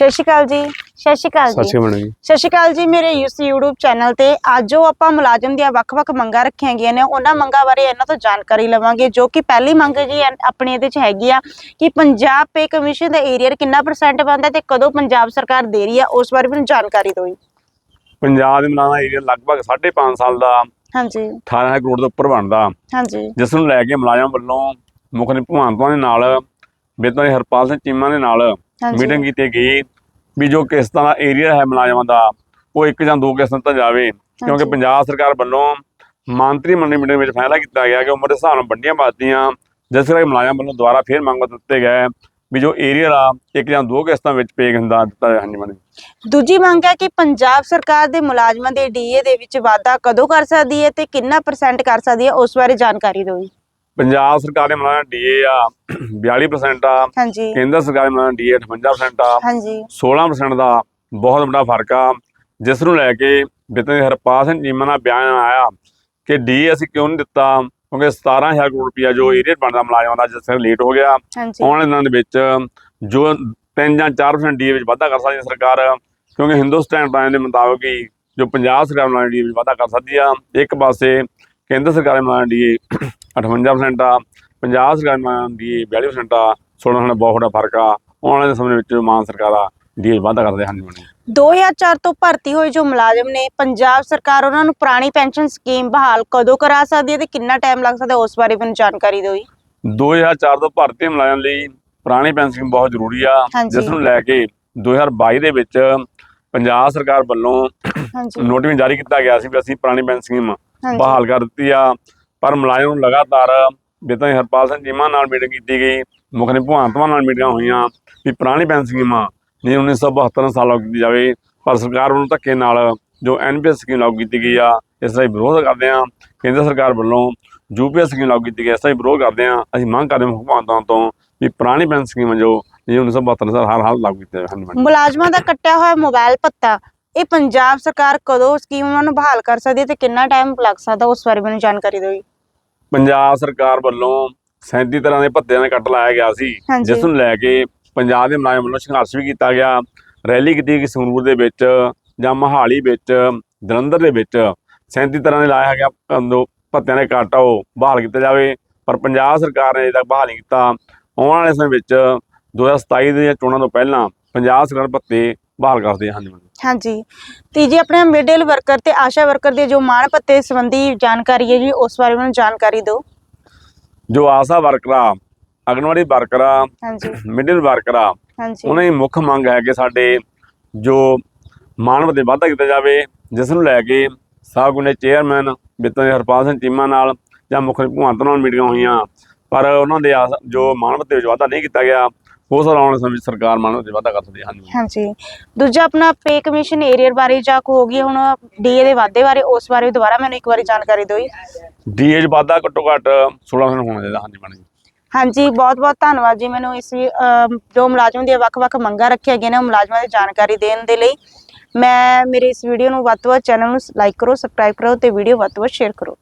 ਸਤਿ ਸ਼੍ਰੀ ਅਕਾਲ ਜੀ ਸਤਿ ਸ਼੍ਰੀ ਅਕਾਲ ਸਤਿ ਜੀ। ਸ਼੍ਰੀ ਅਕਾਲ ਜੀ। ਸਤਿ ਸ਼੍ਰੀ ਅਕਾਲ ਜੀ ਮੇਰੇ ਯੂਸ YouTube ਚੈਨਲ ਤੇ। ਅੱਜ ਜੋ ਆਪਾਂ ਮੁਲਾਜ਼ਮ ਦੀਆਂ ਵੱਖ-ਵੱਖ ਮੰਗਾਂ ਰੱਖੀਆਂ ਗਈਆਂ ਨੇ। ਉਹਨਾਂ ਮੰਗਾਂ ਬਾਰੇ ਇਹਨਾਂ ਤੋਂ ਜਾਣਕਾਰੀ ਲਵਾਂਗੇ ਜੋ ਕਿ ਪਹਿਲੀ ਮੰਗ ਜੀ ਐਨ- ਆਪਣੀ ਇਹਦੇ ਚ ਹੈਗੀ ਆ ਕਿ ਪੰਜਾਬ ਪੇ ਕਮਿਸ਼ਨ ਦਾ ਏਰੀਅਰ ਕਿੰਨਾ ਪਰਸੈਂਟ ਬਣਦਾ ਤੇ ਕਦੋਂ ਪੰਜਾਬ ਸਰਕਾਰ ਦੇ ਰਹੀ ਆ ਉਸ ਬਾਰੇ ਮੈਨੂੰ ਜਾਣਕਾਰੀ ਦਿਓ ਜੀ। ਪੰਜਾਬ ਦੇ ਮਲਾਣਾ ਏਰੀਆ ਲਗਭਗ 5.5 ਸਾਲ ਦਾ ਹਾਂਜੀ। 18 ਕਰੋੜ ਦੇ ਉੱਪਰ ਬਣਦਾ। ਹਾਂਜੀ। ਜਿਸ ਨੂੰ ਲੈ ਕੇ ਮੁਲਾਜ਼ਮ ਵੱਲੋਂ ਮੁੱਖ ਨੇ ਭਗਵੰਤਾਂ ਦੇ ਨਾਲ ਬੇਤਾਂ ਦੇ ਹਰਪਾਲ ਸਿੰਘ ਚੀਮਾ ਦੇ ਨਾਲ ਮੀਟਿੰਗ ਕੀਤੀ ਗਈ ਵੀ ਜੋ ਕਿਸ਼ਤਾਂ ਦਾ ਏਰੀਆ ਹੈ ਮੁਲਾਜ਼ਮਾਂ ਦਾ ਉਹ ਇੱਕ ਜਾਂ ਦੋ ਕਿਸ਼ਤਾਂ ਤਾਂ ਜਾਵੇ। ਕਿਉਂਕਿ। ਪੰਜਾਬ ਸਰਕਾਰ ਵੱਲੋਂ ਮੰਤਰੀ ਮੰਡਲ ਮੀਟਿੰਗ ਵਿੱਚ ਫੈਸਲਾ ਕੀਤਾ ਗਿਆ ਕਿ ਉਮਰ ਦੇ ਹਿਸਾਬ ਨਾਲ ਵੰਡੀਆਂ ਪਾਤੀਆਂ ਜਿਸ ਕਰਕੇ ਮੁਲਾਜ਼ਮ ਵੱਲੋਂ ਦੁਬਾਰਾ ਫੇਰ ਮੰਗ ਦਿੱਤੇ ਗਏ ਵੀ ਜੋ ਏਰੀਆ ਆ ਇੱਕ ਜਾਂ ਦੋ ਕਿਸ਼ਤਾਂ ਵਿੱਚ ਪੇ ਹੁੰਦਾ ਦਿੱਤਾ ਹਾਂਜੀ ਮੈਡਮ ਦੂਜੀ ਮੰਗ ਹੈ ਕਿ ਪੰਜਾਬ ਸਰਕਾਰ ਦੇ ਮੁਲਾਜ਼ਮਾਂ ਦੇ ਡੀਏ ਦੇ ਵਿੱਚ ਵਾਧਾ ਕਦੋਂ ਕਰ ਸਕਦੀ ਹੈ ਤੇ ਕਿੰਨਾ ਪਰਸੈਂਟ ਕਰ ਸਕਦੀ ਹੈ ਉਸ ਬਾਰੇ ਜਾਣਕਾਰੀ ਦਿਓ ਜੀ। ਪੰਜਾਬ ਸਰਕਾਰ ਦੇ ਮੁਲਾਜ਼ਮ ਡੀਏ ਆ 42% ਆ ਹਾਂਜੀ। ਕੇਂਦਰ ਸਰਕਾਰ ਦੇ ਮੁਲਾਜ਼ਮ ਡੀਏ 58% ਆ ਹਾਂਜੀ। 16% ਦਾ ਬਹੁਤ ਵੱਡਾ ਫ਼ਰਕ ਆ। ਜਿਸ ਨੂੰ ਲੈ ਕੇ ਬਿਤਨ ਹਰਪਾਲ ਸਿੰਘ ਚੀਮਾ ਦਾ ਬਿਆਨ ਆਇਆ ਕਿ ਡੀ ਅਸੀਂ ਕਿਉਂ ਨਹੀਂ ਦਿੱਤਾ ਕਿਉਂਕਿ 17000 ਕਰੋੜ ਰੁਪਇਆ ਜੋ ਏਰੀਆ ਬਣਦਾ ਮੁਲਾਜ਼ਮਾਂ ਦਾ ਜਿਸ ਤਰ੍ਹਾਂ ਲੇਟ ਹੋ ਗਿਆ। ਆਉਣ ਦਿਨਾਂ ਦੇ ਵਿੱਚ ਜੋ 3 ਜਾਂ 4% ਡੀ ਵਿੱਚ ਵਾਧਾ ਕਰ ਸਕਦੀ ਹੈ ਸਰਕਾਰ ਕਿਉਂਕਿ ਹਿੰਦੁਸਤਾਨ ਟਾਈਮ ਦੇ ਮੁਤਾਬਕ ਹੀ ਜੋ ਪੰਜਾਬ ਸਰਕਾਰ ਮੁਲਾਜ਼ਮ ਡੀ ਵਿੱਚ ਵਾਧਾ ਕਰ ਸਕਦੀ ਆ। ਇੱਕ ਪਾਸੇ ਕੇਂਦਰ ਸਰਕਾਰ ਦੇ ਮੁਲਾਜ਼ਮ ਡੀ 58% ਆ ਪੰਜਾਬ ਸਰਕਾਰ ਦੇ ਮੁਲਾਜ਼ਮ ਡੀ 42% ਆ 16 ਨਾਲ ਬਹੁਤ ਵੱਡਾ ਫ਼ਰਕ ਆ। ਆਉਣ ਵਾਲੇ ਸਮੇਂ ਵਿੱਚ ਮਾਨ ਸਰਕਾਰ ਡੀ ਵਾਧਾ ਕਰਦੇ ਹਨ ਜੀ। 2004 ਤੋਂ ਭਰਤੀ ਹੋਏ ਜੋ ਮੁਲਾਜ਼ਮ ਨੇ ਪੰਜਾਬ ਸਰਕਾਰ ਉਹਨਾਂ ਨੂੰ ਪੁਰਾਣੀ ਪੈਨਸ਼ਨ ਸਕੀਮ ਬਹਾਲ ਕਦੋਂ ਕਰਾ ਸਕਦੀ ਹੈ ਤੇ ਕਿੰਨਾ ਟਾਈਮ ਲੱਗ ਸਕਦਾ ਉਸ ਬਾਰੇ ਮੈਨੂੰ ਜਾਣਕਾਰੀ ਦਿਓ ਜੀ। 2004 ਤੋਂ ਭਰਤੀ ਮੁਲਾਜ਼ਮ ਲਈ ਪੁਰਾਣੀ ਪੈਨਸ਼ਨ ਸਕੀਮ ਬਹੁਤ ਜ਼ਰੂਰੀ ਆ। ਜਿਸ ਨੂੰ ਲੈ ਕੇ 2022 ਦੇ ਵਿੱਚ ਪੰਜਾਬ ਸਰਕਾਰ ਵੱਲੋਂ ਨੋਟਿਸ ਜਾਰੀ ਕੀਤਾ ਗਿਆ ਸੀ ਵੀ ਅਸੀਂ ਪੁਰਾਣੀ ਪੈਨਸ਼ਨ ਸਕੀਮ ਬਹਾਲ ਕਰ ਦਿੱਤੀ ਆ। ਪਰ ਮੁਲਾਜ਼ਮ ਨੂੰ ਲਗਾਤਾਰ ਬੇਤਾਂ ਹਰਪਾਲ ਸਿੰਘ ਚੀਮਾ ਨਾਲ ਮੀਟਿੰਗ ਕੀਤੀ ਗਈ, ਮੁੱਖ ਨੇ ਭਗਵੰਤਮਾਨ ਨਾਲ ਮੀਟਿੰਗਾਂ ਹੋਈਆਂ ਵੀ ਪੁਰਾਣੀ ਪੈਨਸ਼ਨ ਸਕੀਮਾਂ ਆ 1972 ਸਾਲ ਲਾਗੂ ਕੀਤੀ ਜਾਵੇ। ਪਰ ਸਰਕਾਰ ਵੱਲੋਂ ਧੱਕੇ ਨਾਲ ਜੋ ਐਨਪੀਐਸ ਸਕੀਮ ਲਾਗੂ ਕੀਤੀ ਗਈ ਆ, ਇਸ ਦਾ ਵਿਰੋਧ ਕਰਦੇ ਆ ਕੇਂਦਰ ਸਰਕਾਰ ਵੱਲੋਂ ਯੂਪੀਐਸ ਸਕੀਮ ਲਾਗੂ ਕੀਤੀ ਗਈ, ਇਸ ਦਾ ਵਿਰੋਧ ਕਰਦੇ ਆ ਅਸੀਂ ਮੰਗ ਕਰਦੇ ਹਾਂ ਭਗਵੰਤਾਂ ਤੋਂ ਵੀ ਪੁਰਾਣੀ ਪੈਨਸ਼ਨ ਸਕੀਮ ਜੋ ਜੇ 1972 ਸਾਲ ਹਰ ਹਾਲ ਲਾਗੂ ਕੀਤੀ ਜਾਵੇ ਮੁਲਾਜ਼ਮਾਂ ਦਾ ਕੱਟਿਆ ਹੋਇਆ ਮੋਬਾਈਲ ਪੱਤਾ, ਇਹ ਪੰਜਾਬ ਸਰਕਾਰ ਕਦੋਂ ਸਕੀਮ ਉਹਨਾਂ ਨੂੰ ਬਹਾਲ ਕਰ ਸਕਦੀ ਹੈ ਤੇ ਕਿੰਨਾ ਟਾਈਮ ਲੱਗ ਸਕਦਾ, ਉਸ ਬਾਰੇ ਮੈਨੂੰ ਜਾਣਕਾਰੀ ਦਿਓ ਪੰਜਾਬ ਸਰਕਾਰ ਵੱਲੋਂ 37 ਤਰ੍ਹਾਂ ਦੇ ਭੱਤਿਆਂ ਦਾ ਕੱਟ ਲਾਇਆ ਗਿਆ ਸੀ ਹਾਂਜੀ। ਜਿਸ ਨੂੰ ਲੈ ਕੇ ਪੰਜਾਬ ਦੇ ਮੁਲਾਜ਼ਮ ਵੱਲੋਂ ਸੰਘਰਸ਼ ਵੀ ਕੀਤਾ ਗਿਆ। ਰੈਲੀ ਕੀਤੀ ਗਈ ਸੰਗਰੂਰ ਦੇ ਵਿੱਚ ਜਾਂ ਮਹਾਲੀ ਵਿੱਚ ਜਲੰਧਰ ਦੇ ਵਿੱਚ। 37 ਤਰ੍ਹਾਂ ਦੇ ਲਾਇਆ ਗਿਆ ਅਹ ਦੋ ਭੱਤਿਆਂ ਦੇ ਕੱਟ ਆ ਉਹ ਬਹਾਲ ਕੀਤਾ ਜਾਵੇ। ਪਰ ਪੰਜਾਬ ਸਰਕਾਰ ਨੇ ਅਜੇ ਤੱਕ ਬਹਾਲ ਨਹੀਂ ਕੀਤਾ। ਆਉਣ ਵਾਲੇ ਸਮੇਂ ਵਿੱਚ 2027 ਦੀਆਂ ਚੋਣਾਂ ਤੋਂ ਪਹਿਲਾਂ ਪੰਜਾਬ ਸਰਕਾਰ ਭੱਤੇ ਬਹਾਲ ਕਰਦੇ ਹਨ। ਹਾਂਜੀ। ਤੇ ਜੀ ਆਪਣੇ ਮਿਡਲ ਵਰਕਰ ਤੇ ਆਸ਼ਾ ਵਰਕਰ ਦੇ ਜੋ ਮਾਣ ਭੱਤੇ ਸੰਬੰਧੀ ਜਾਣਕਾਰੀ ਹੈ ਜੀ ਉਸ ਬਾਰੇ ਮੈਨੂੰ ਜਾਣਕਾਰੀ ਦਿਓ। ਜੋ ਆਸਾ ਵਰਕਰਾਂ ਅਗਨਵਾੜੀ ਵਰਕਰਾਂ ਹਾਂਜੀ। ਮਿਡਲ ਵਰਕਰਾਂ ਹਾਂਜੀ। ਉਹਨਾਂ ਦੀ ਮੁੱਖ ਮੰਗ ਹੈ ਕਿ ਸਾਡੇ ਜੋ ਮਾਨਵ ਦੇ ਵਾਧਾ ਕੀਤਾ ਜਾਵੇ ਜਿਸ ਨੂੰ ਲੈ ਕੇ ਸਾਗੁਨੇ ਚੇਅਰਮੈਨ ਬਿੱਤਾਂ ਦੇ ਹਰਪਾਲ ਸਿੰਘ ਚੀਮਾ ਨਾਲ ਜਾਂ ਮੁੱਖ ਭਗਵੰਤ ਨਾਲ ਮੀਟਿੰਗਾਂ ਹੋਈਆਂ ਪਰ ਉਹਨਾਂ ਦੇ ਜੋ ਮਾਨਵ ਵਿੱਚ ਵਾਧਾ ਨਹੀਂ ਕੀਤਾ ਗਿਆ ਉਸ ਆਉਣ ਸਮੇਂ ਵਿੱਚ ਸਰਕਾਰ ਮਾਨਵ ਦੇ ਵਾਧਾ ਕਰ ਸਕਦੀ ਹੈ ਹਾਂਜੀ। ਹਾਂਜੀ। ਦੂਜਾ ਆਪਣਾ ਪੇ ਕਮਿਸ਼ਨ ਏਰੀਅਰ ਬਾਰੇ ਜਾਂ ਕੋ ਹੋ ਗਈ ਹੁਣ ਡੀਏ ਦੇ ਵਾਧੇ ਬਾਰੇ ਉਸ ਬਾਰੇ ਦੁਬਾਰਾ ਮੈਨੂੰ ਇੱਕ ਵਾਰੀ ਜਾਣਕਾਰੀ ਦਿਓ ਜੀ। ਡੀਏਜ ਵਾਧਾ ਘੱਟੋ ਘੱਟ 16% ਹੋਣਾ ਚਾਹੀਦਾ ਹਾਂਜੀ ਮੈਡਮ ਜੀ। ਹਾਂਜੀ ਬਹੁਤ ਬਹੁਤ ਧੰਨਵਾਦ ਜੀ ਮੈਨੂੰ ਇਸ ਵੀ, ਅਮ, ਜੋ ਮੁਲਾਜ਼ਮ ਦੀਆਂ ਵੱਖ-ਵੱਖ ਮੰਗਾਂ ਰੱਖੀਆਂ ਗਈਆਂ ਨੇ ਉਹ ਮੁਲਾਜ਼ਮਾਂ ਦੀ ਜਾਣਕਾਰੀ ਦੇਣ ਦੇ ਲਈ। ਮੈਂ ਮੇਰੇ ਇਸ ਵੀਡੀਓ ਨੂੰ ਵੱਧ ਤੋਂ ਵੱਧ ਚੈਨਲ ਨੂੰ ਲਾਈਕ ਕਰੋ ਸਬਸਕ੍ਰਾਈਬ ਕਰੋ ਤੇ ਵੀਡੀਓ ਵੱਧ ਤੋਂ ਵੱਧ ਸ਼ੇਅਰ ਕਰੋ।